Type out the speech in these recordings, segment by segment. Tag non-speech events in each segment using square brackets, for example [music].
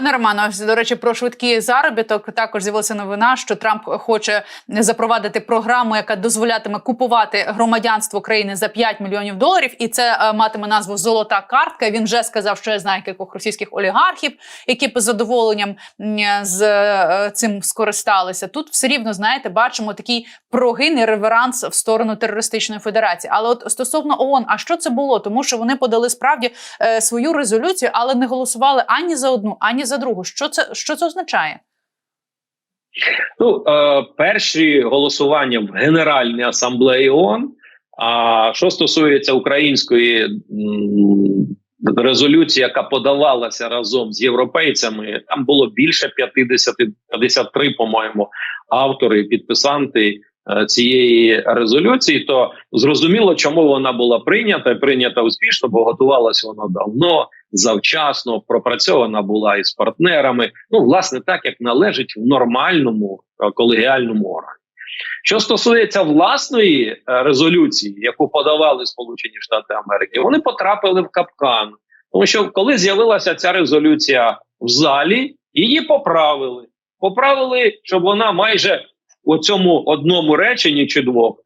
Пане Романо, до речі, про швидкий заробіток також з'явилася новина, що Трамп хоче запровадити програму, яка дозволятиме купувати громадянство країни за 5 мільйонів доларів, і це е, матиме назву Золота картка. Він вже сказав, що я знаю кількох російських олігархів, які з задоволенням з е, цим скористалися. Тут все рівно знаєте, бачимо такий прогин і реверанс в сторону терористичної федерації. Але от стосовно ООН, а що це було? Тому що вони подали справді е, свою резолюцію, але не голосували ані за одну, ані за другу. Що це що це означає? Ну, е, перші голосування в Генеральній асамблеї ООН, А що стосується української м, резолюції, яка подавалася разом з європейцями, там було більше 50, 53, по-моєму, автори, підписанти е, цієї резолюції, то зрозуміло, чому вона була прийнята. Прийнята успішно, бо готувалася вона давно, завчасно, пропрацьована була із партнерами. Ну, власне, так як належить в нормальному е, колегіальному органі. Що стосується власної е, резолюції, яку подавали Сполучені Штати Америки, вони потрапили в капкан, тому що коли з'явилася ця резолюція в залі, її поправили. Поправили, щоб вона майже у цьому одному реченні чи двох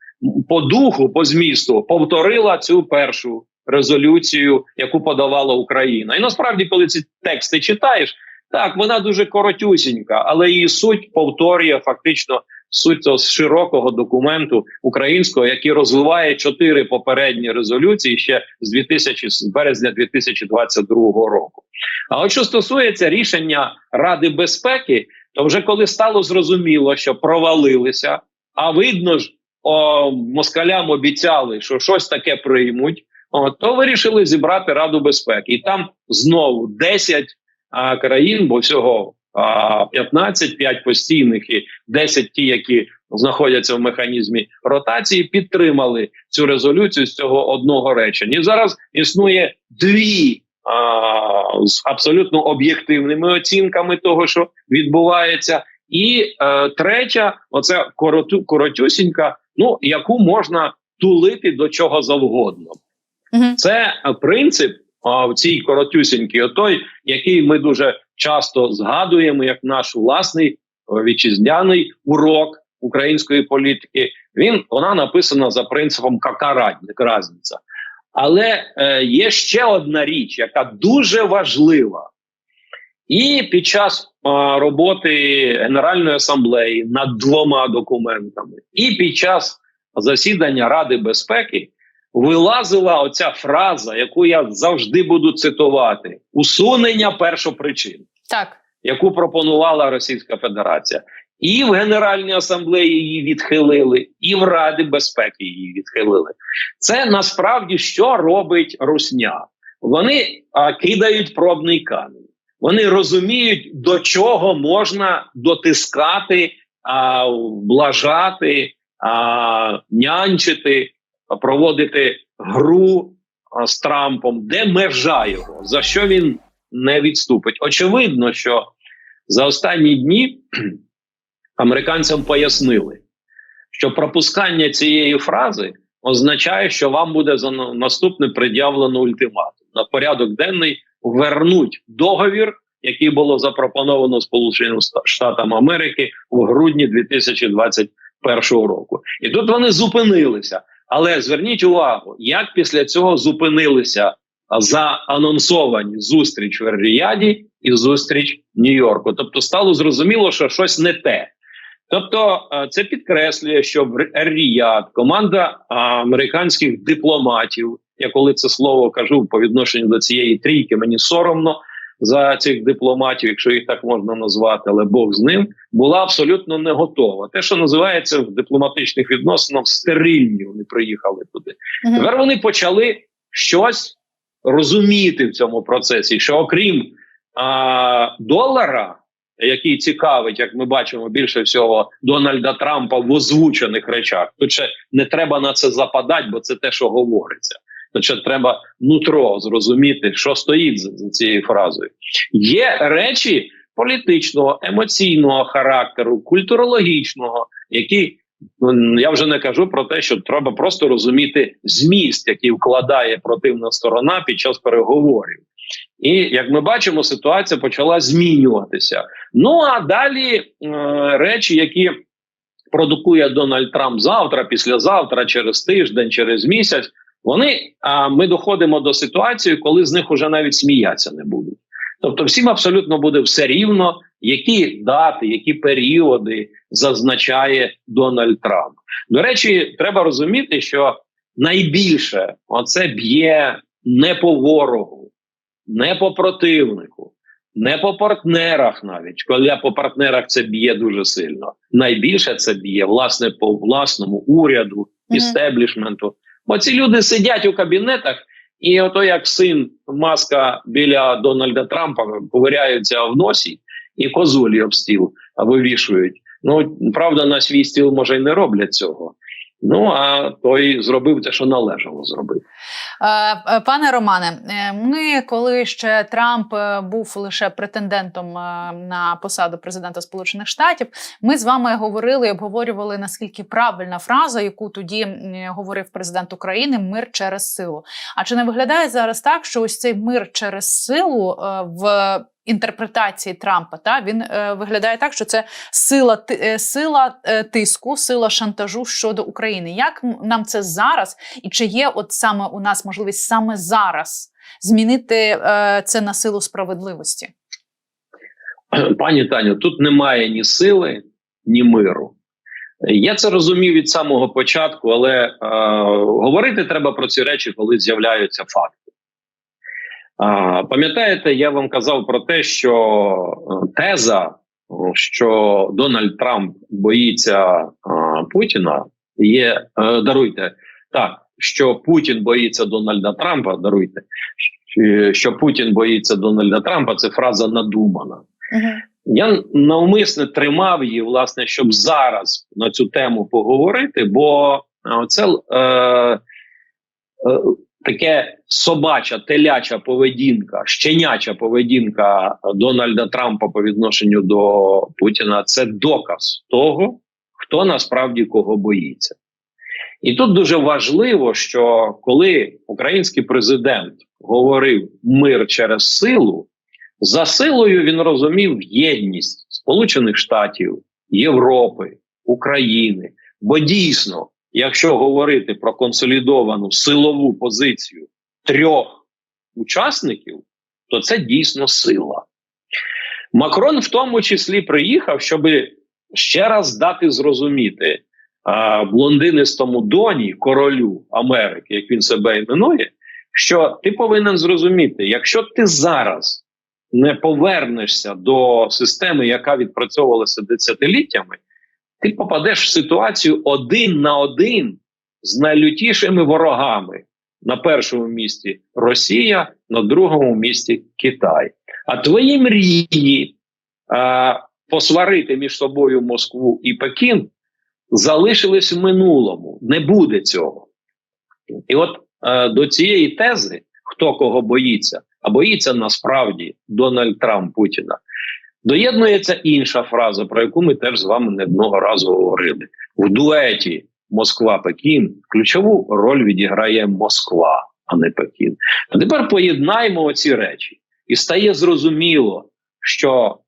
по духу, по змісту повторила цю першу резолюцію, яку подавала Україна. І насправді, коли ці тексти читаєш, так вона дуже коротюсінька, але її суть повторює фактично суть цього широкого документу українського, який розвиває чотири попередні резолюції ще з 2000, з березня 2022 року. А от що стосується рішення Ради безпеки, то вже коли стало зрозуміло, що провалилися, а видно ж, о, москалям обіцяли, що щось таке приймуть. То вирішили зібрати Раду безпеки, і там знову 10 а, країн, бо всього а, 15, 5 постійних і 10 ті, які знаходяться в механізмі ротації, підтримали цю резолюцію з цього одного речення. І зараз існує дві з абсолютно об'єктивними оцінками того, що відбувається, і е, третя, оце короту, коротюсінька, ну яку можна тулити до чого завгодно. Це принцип а, в цій коротюсінькій, отой, який ми дуже часто згадуємо як наш власний вітчизняний урок української політики. Він вона написана за принципом кака разниця. Але е, є ще одна річ, яка дуже важлива. І під час е, роботи Генеральної асамблеї над двома документами, і під час засідання Ради безпеки вилазила оця фраза, яку я завжди буду цитувати: усунення першопричин, Так. яку пропонувала Російська Федерація. І в Генеральній асамблеї її відхилили, і в Раді безпеки її відхилили. Це насправді що робить Русня? Вони а, кидають пробний камінь. Вони розуміють, до чого можна дотискати, а, блажати, а, нянчити, проводити гру з Трампом, де межа його, за що він не відступить. Очевидно, що за останні дні [clears throat] американцям пояснили, що пропускання цієї фрази означає, що вам буде за наступне пред'явлено ультиматум на порядок денний вернуть договір, який було запропоновано Сполученим Штатам Америки у грудні 2021 року. І тут вони зупинилися. Але зверніть увагу, як після цього зупинилися заанонсовані зустріч в Ріаді і зустріч в Нью-Йорку. Тобто стало зрозуміло, що щось не те. Тобто, це підкреслює, що в Ріяд команда американських дипломатів, я коли це слово кажу по відношенню до цієї трійки, мені соромно за цих дипломатів, якщо їх так можна назвати, але Бог з ним була абсолютно не готова. Те, що називається в дипломатичних відносинах стерильні, вони приїхали туди. Угу. Тепер вони почали щось розуміти в цьому процесі, що окрім а, долара, який цікавить, як ми бачимо, більше всього Дональда Трампа в озвучених речах, тут ще не треба на це западати, бо це те, що говориться. Ще треба нутро зрозуміти, що стоїть за, за цією фразою. Є речі політичного, емоційного характеру, культурологічного, які Ну, я вже не кажу про те, що треба просто розуміти зміст, який вкладає противна сторона під час переговорів. І як ми бачимо, ситуація почала змінюватися. Ну а далі е, речі, які продукує Дональд Трамп завтра, післязавтра, через тиждень, через місяць. Вони а ми доходимо до ситуації, коли з них уже навіть сміятися не будуть. Тобто, всім абсолютно буде все рівно, які дати, які періоди зазначає Дональд Трамп. До речі, треба розуміти, що найбільше оце б'є не по ворогу, не по противнику, не по партнерах, навіть коли по партнерах це б'є дуже сильно. Найбільше це б'є власне по власному уряду, істеблішменту. Бо ці люди сидять у кабінетах, і ото як син маска біля Дональда Трампа ковиряються в носі і козулі об стіл вивішують. Ну правда, на свій стіл може й не роблять цього. Ну а той зробив те, що належало зробити. Е, Пане Романе, е, ми коли ще Трамп е, був лише претендентом на посаду президента Сполучених Штатів, ми з вами говорили і обговорювали наскільки правильна фраза, яку тоді говорив президент України мир через силу. А чи не виглядає зараз так, що ось цей мир через силу в інтерпретації Трампа та він е, виглядає так, що це сила ти- е, сила е, тиску, сила шантажу щодо України? Як нам це зараз і чи є от саме у нас можливість саме зараз змінити е, це на силу справедливості? [clears throat] Пані Таню, тут немає ні сили, ні миру. Я це розумів від самого початку, але е, говорити треба про ці речі, коли з'являються факти. Пам'ятаєте, я вам казав про те, що е, теза, що Дональд Трамп боїться Путіна, є е, даруйте. Так, що Путін боїться Дональда Трампа, даруйте, що- Путін боїться Дональда Трампа, це фраза надумана. Я навмисне тримав її, власне, щоб зараз на цю тему поговорити, бо е, це е, е, таке собача, теляча поведінка, щеняча поведінка Дональда Трампа по відношенню до Путіна це доказ того, хто насправді кого боїться. І тут дуже важливо, що коли український президент говорив мир через силу, за силою він розумів єдність Сполучених Штатів, Європи, України. Бо дійсно, якщо говорити про консолідовану силову позицію трьох учасників, то це дійсно сила. Макрон в тому числі приїхав, щоб ще раз дати зрозуміти а, блондинистому доні, королю Америки, як він себе іменує, що ти повинен зрозуміти, якщо ти зараз не повернешся до системи, яка відпрацьовувалася десятиліттями, ти попадеш в ситуацію один на один з найлютішими ворогами. На першому місці Росія, на другому місці Китай. А твої мрії а, посварити між собою Москву і Пекін залишились в минулому. Не буде цього. І от е, до цієї тези, хто кого боїться, а боїться насправді Дональд Трамп Путіна. Доєднується інша фраза, про яку ми теж з вами не одного разу говорили. В дуеті Москва-Пекін ключову роль відіграє Москва, а не Пекін. А тепер поєднаємо оці речі, і стає зрозуміло, що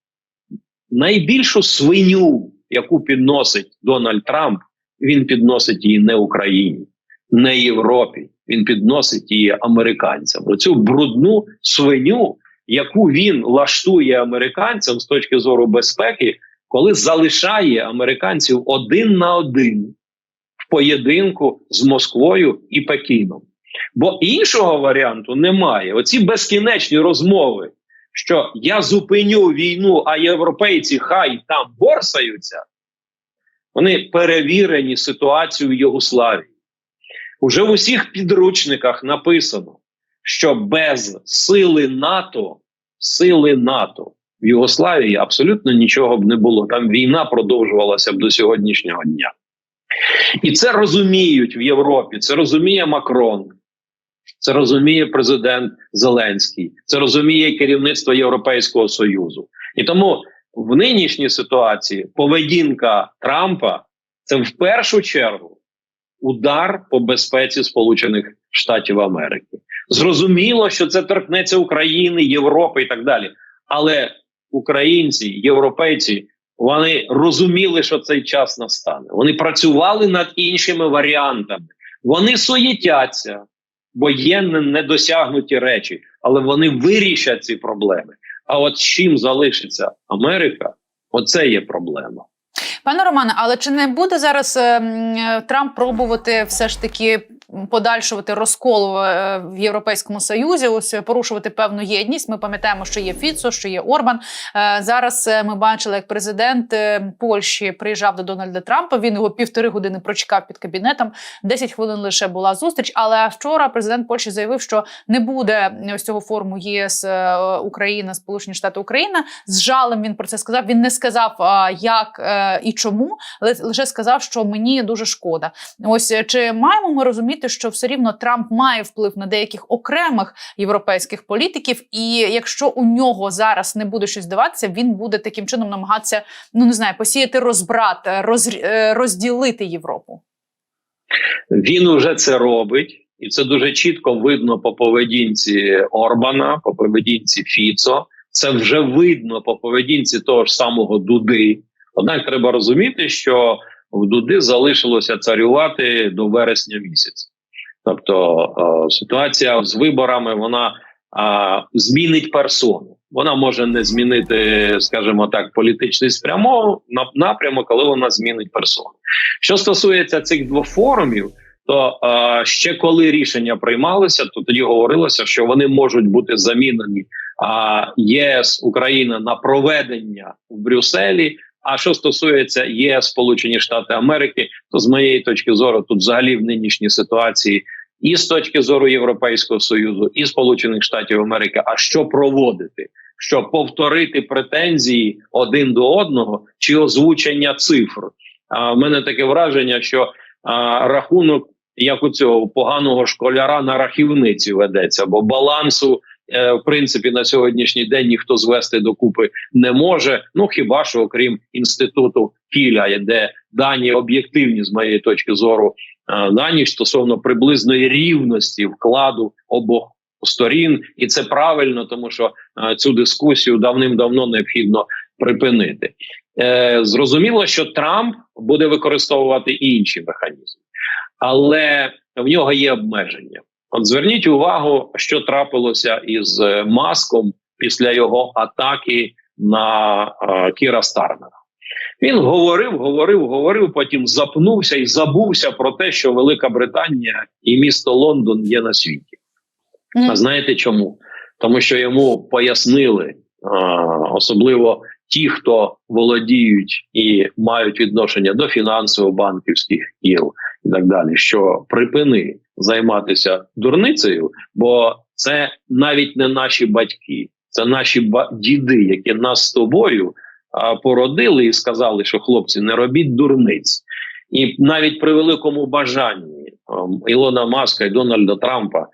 найбільшу свиню, яку підносить Дональд Трамп, він підносить її не Україні, не Європі. Він підносить її американцям. Оцю брудну свиню, яку він лаштує американцям з точки зору безпеки, коли залишає американців один на один в поєдинку з Москвою і Пекіном. Бо іншого варіанту немає. Оці безкінечні розмови, що я зупиню війну, а європейці хай там борсаються, вони перевірені ситуацією в Єгославії. Уже в усіх підручниках написано, що без сили НАТО, сили НАТО в Югославії абсолютно нічого б не було. Там війна продовжувалася б до сьогоднішнього дня. І це розуміють в Європі, це розуміє Макрон, це розуміє президент Зеленський, це розуміє керівництво Європейського Союзу. І тому в нинішній ситуації поведінка Трампа це в першу чергу удар по безпеці Сполучених Штатів Америки. Зрозуміло, що це торкнеться України, Європи і так далі. Але українці, європейці, вони розуміли, що цей час настане. Вони працювали над іншими варіантами. Вони суєтяться, бо є недосягнуті речі, але вони вирішать ці проблеми. А от чим залишиться Америка, оце є проблема. Пане Романе, але чи не буде зараз е, Трамп пробувати все ж таки подальшувати розкол е, в Європейському Союзі? Ось е, порушувати певну єдність? Ми пам'ятаємо, що є Фіцо, що є Орбан. Е, Зараз ми бачили, як президент Польщі приїжджав до Дональда Трампа. Він його півтори години прочекав під кабінетом. 10 хвилин лише була зустріч. Але вчора президент Польщі заявив, що не буде ось цього форуму ЄС Україна, Сполучені Штати Україна. З жалем він про це сказав. Він не сказав, як і чому, лише сказав, що мені дуже шкода. Ось чи маємо ми розуміти, що все рівно Трамп має вплив на деяких окремих європейських політиків, і якщо у нього зараз не буде щось даватися, він буде таким чином намагатися ну не знаю, посіяти розбрат, роз, е, розділити Європу. Він уже це робить, і це дуже чітко видно по поведінці Орбана, по поведінці Фіцо. Це вже видно по поведінці того ж самого Дуди. Однак треба розуміти, що в Дуди залишилося царювати до вересня місяця. Тобто е, ситуація з виборами вона змінить персону. Вона може не змінити, скажімо так, політичний спрямов напрямок, але вона змінить персону. Що стосується цих двох форумів, то е, ще коли рішення приймалися, то тоді говорилося, що вони можуть бути замінені ЄС Україна на проведення в Брюсселі. А що стосується ЄС Сполучені Штати Америки, то з моєї точки зору, тут взагалі в нинішній ситуації, і з точки зору Європейського союзу, і Сполучених Штатів Америки, а що проводити? Що повторити претензії один до одного чи озвучення цифр? А в мене таке враження, що а, рахунок як у цього поганого школяра на рахівниці ведеться, бо балансу. Е, В принципі, на сьогоднішній день ніхто звести докупи не може. Ну хіба що, окрім інституту Кіля, де дані об'єктивні з моєї точки зору, е, дані стосовно приблизної рівності вкладу обох сторін, і це правильно, тому що е, цю дискусію давним-давно необхідно припинити. Зрозуміло, що Трамп буде використовувати інші механізми, але в нього є обмеження. От зверніть увагу, що трапилося із е, маском після його атаки на е, Кіра Стармера. Він говорив, говорив, говорив, потім запнувся і забувся про те, що Велика Британія і місто Лондон є на світі. А знаєте чому? Тому що йому пояснили, особливо ті, хто володіють і мають відношення до фінансово-банківських кіл і так далі, що припини займатися дурницею, бо це навіть не наші батьки, це наші діди, які нас з тобою породили і сказали, що хлопці, не робіть дурниць. І навіть при великому бажанні ем, Ілона Маска і Дональда Трампа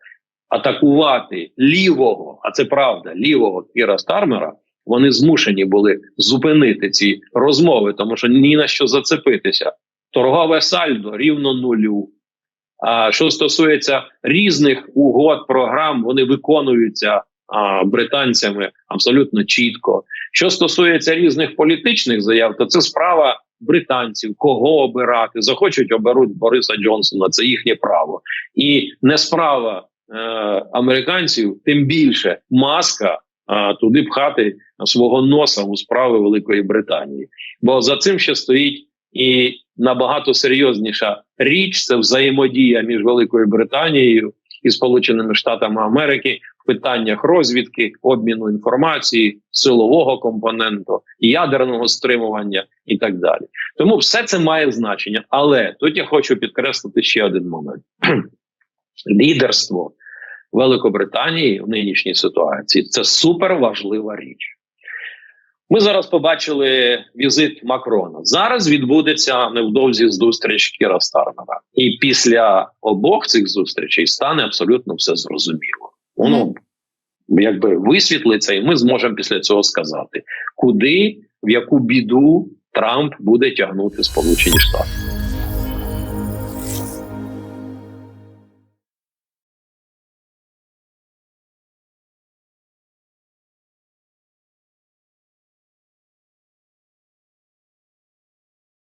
атакувати лівого, а це правда, лівого Кіра Стармера, вони змушені були зупинити ці розмови, тому що ні на що зацепитися. Торгове сальдо рівно нулю. А що стосується різних угод програм, вони виконуються а, британцями абсолютно чітко. Що стосується різних політичних заяв, то це справа британців, кого обирати. Захочуть оберуть Бориса Джонсона, це їхнє право, і не справа е, американців, тим більше маска туди пхати свого носа у справи Великої Британії. Бо за цим ще стоїть і набагато серйозніша річ це взаємодія між Великою Британією і Сполученими Штатами Америки в питаннях розвідки, обміну інформації, силового компоненту, ядерного стримування і так далі. Тому все це має значення. Але тут я хочу підкреслити ще один момент: [clears throat] лідерство Великобританії в нинішній ситуації це супер важлива річ. Ми зараз побачили візит Макрона. Зараз відбудеться невдовзі зустріч Кіра Стармера. І після обох цих зустрічей стане абсолютно все зрозуміло. Воно якби висвітлиться, і ми зможемо після цього сказати, куди в яку біду Трамп буде тягнути Сполучені Штати.